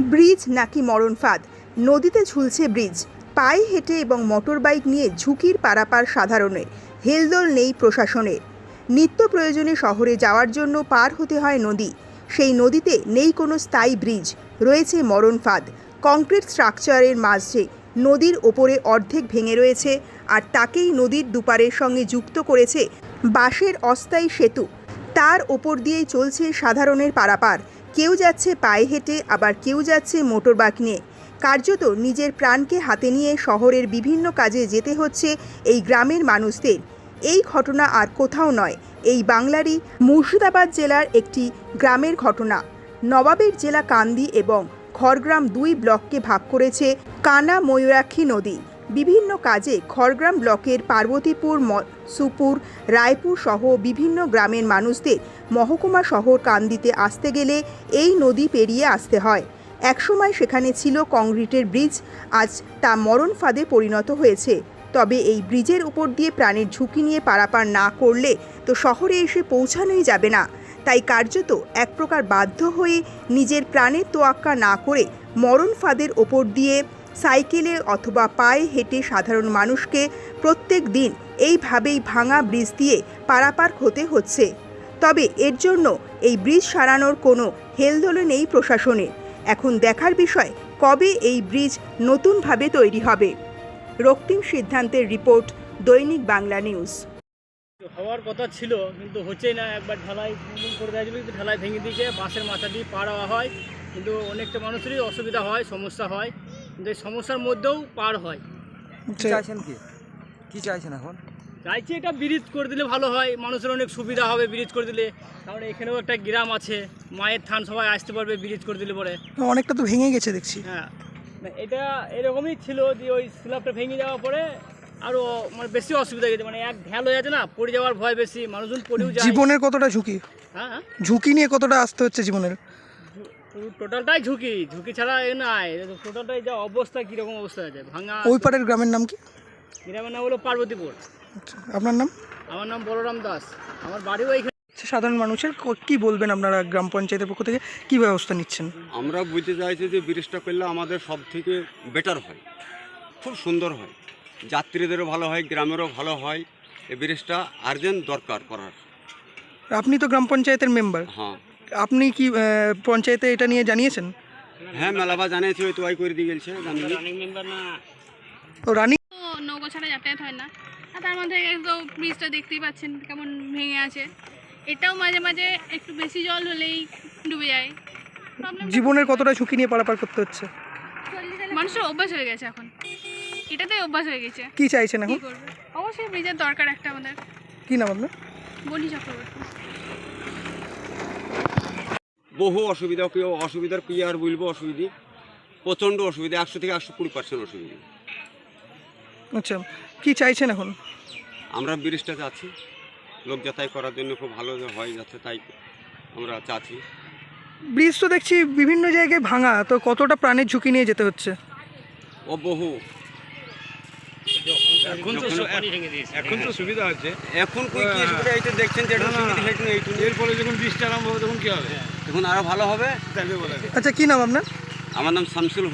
Bridge নাকি মরণ ফাঁদ? নদীতে ঝুলছে ব্রিজ। পায়ে হেঁটে এবং মোটরবাইক নিয়ে ঝুঁকির পারাপার সাধারণের হেলদোল নেই প্রশাসনের। নিত্য প্রয়োজনে শহরে যাওয়ার জন্য পার হতে হয় নদী। সেই নদীতে নেই কোনো স্থায়ী ব্রিজ। রয়েছে মরণ ফাঁদ। কংক্রিট স্ট্রাকচারের মাঝে নদীর ওপরে অর্ধেক ভেঙে রয়েছে আর তাকেই নদীর দুপারের সঙ্গে যুক্ত করেছে বাঁশের অস্থায়ী সেতু। তার ওপর দিয়েই চলছে সাধারণের পারাপার। কেউ যাচ্ছে পায়ে হেঁটে, আবার কেউ যাচ্ছে মোটরবাইক নিয়ে। কার্যত নিজের প্রাণকে হাতে নিয়ে শহরের বিভিন্ন কাজে যেতে হচ্ছে এই গ্রামের মানুষদের। এই ঘটনা আর কোথাও নয়। এই বাংলারই মুর্শিদাবাদ জেলার একটি গ্রামের ঘটনা। নবাবের জেলা কান্দি এবং খড়গ্রাম দুই ব্লককে ভাগ করেছে কানা ময়ূরাক্ষী নদী। বিভিন্ন কাজে খড়গ্রাম ব্লকের পার্বতীপুর সুপুর, রায়পুর সহ বিভিন্ন গ্রামের মানুষদের মহকুমা শহর কান্দিতে আসতে গেলে এই নদী পেরিয়ে আসতে হয়। একসময় সেখানে ছিল কংক্রিটের ব্রিজ, আজ তা মরণ ফাঁদে পরিণত হয়েছে। তবে এই ব্রিজের উপর দিয়ে প্রাণের ঝুঁকি নিয়ে পারাপার না করলে তো শহরে এসে পৌঁছানোই যাবে না। তাই কার্যত এক প্রকার বাধ্য হয়ে নিজের প্রাণের তোয়াক্কা না করে মরণ ফাঁদের ওপর দিয়ে সাইকেলে অথবা পায়ে হেঁটে সাধারণ মানুষকে প্রত্যেক দিন এইভাবেই ভাঙা ব্রিজ দিয়ে পারাপার হতে হচ্ছে। তবে এর জন্য এই ব্রিজ সারানোর কোনো হেলদোলে নেই প্রশাসনের। এখন দেখার বিষয়, কবে এই ব্রিজ নতুনভাবে তৈরি হবে? রক্তিম সিদ্ধান্তের রিপোর্ট, দৈনিক বাংলা নিউজ। হওয়ার কথা ছিল, কিন্তু হচ্ছেই না। একবার ঢালাই করে দেওয়া কিন্তু ঢালাই ভেঙে দিয়েছে, বাঁশের মাথা দিয়ে হওয়া হয়। কিন্তু অনেকটা মানুষেরই অসুবিধা হয়, সমস্যা হয়। কিন্তু এই সমস্যার মধ্যেও পার হয়। কি চাইছেন কি? কি চাইছেন এখন? চাইছি এটা ব্রিজ করে দিলে ভালো হয় মানুষের অনেক সুবিধা হবে ব্রিজ করে দিলে। কারণ এখানেও একটা গ্রাম আছে মায়ের থান সবাই আসতে পারবে ব্রিজ করে দিলে পরে। অনেকটা তো ভেঙে গেছে দেখছি। হ্যাঁ এটা এরকমই ছিল যে ওই স্ল্যাবটা ভেঙে যাওয়ার পরে আরও মানে বেশি অসুবিধা হয়ে গেছে। মানে এক ঢ্যাল হয়ে যাচ্ছে না পড়ে যাওয়ার ভয় বেশি মানুষজন পড়েও যায়। জীবনের কতটা ঝুঁকি? হ্যাঁ হ্যাঁ। ঝুঁকি নিয়ে কতটা আসতে হচ্ছে জীবনের? টোটালটাই ঝুঁকি। ঝুঁকি ছাড়া এ নাই। টোটালটাই যা অবস্থা কীরকম অবস্থা আছে ভাঙা ওই পাড়ের গ্রামের নাম কি? গ্রামের নাম হলো পার্বতীপুর। আচ্ছা, আপনার নাম? আমার নাম বলরাম দাস। আমার বাড়িও এইখানে আচ্ছা, সাধারণ মানুষের ক- কি বলবেন আপনারা গ্রাম পঞ্চায়েতের পক্ষ থেকে? কি ব্যবস্থা নিচ্ছেন? আমরা বুঝতে চাইছি যে ব্রিজটা করলে আমাদের সব থেকে বেটার হয়। খুব সুন্দর হয়। যাত্রীদেরও ভালো হয় গ্রামেরও ভালো হয়। এই ব্রিজটা আর্জেন্ট দরকার করার। আপনি তো গ্রাম পঞ্চায়েতের মেম্বার হ্যাঁ। আপনি কি পঞ্চায়েতে এটা নিয়ে জানিয়েছেন? হ্যাঁ মেলাবা জানিয়েছি ওই তো ওই করে দিয়ে গেছে জানি মেম্বার না। ও রানী তো নৌকো ছাড়া যাতায়াত হয় না। আর তার মধ্যে তো ব্রিজটা দেখতেই পাচ্ছেন কেমন ভেঙে আছে। এটাও মাঝে মাঝে একটু বেশি জল হলেই ডুবে যায়। জীবনের কতটা ঝুঁকি নিয়ে পারাপার করতে হচ্ছে? মানুষের অভ্যাস হয়ে গেছে এখন। এটাতেই অভ্যাস হয়ে গেছে। কি চাইছেন কি এখন করবে? অবশ্যই ব্রিজের দরকার একটা আমাদের। কি নাম আপনার? বলি চক্রবর্তী। বহু অসুবিধা কেউ অসুবিধার কি আর বলব অসুবিধে প্রচণ্ড অসুবিধা একশো থেকে একশো কুড়ি পার্সেন্ট অসুবিধা। আচ্ছা কী চাইছেন এখন? আমরা ব্রিজটা চাচ্ছি লোক যাতায়াত করার জন্য খুব ভালো হয় যাচ্ছে তাই আমরা চাচ্ছি। ব্রিজ তো দেখছি বিভিন্ন জায়গায় ভাঙা তো কতটা প্রাণের ঝুঁকি নিয়ে যেতে হচ্ছে? ও বহু। এখন তো সুবিধা হচ্ছে এখন কই কি সুবিধা? এইটা দেখছেন যে এর এরপরে যখন বৃষ্টি আরম্ভ হবে তখন কি হবে? এখন আরও ভালো হবে। আচ্ছা কি নাম আপনার? আমার নাম শামসুল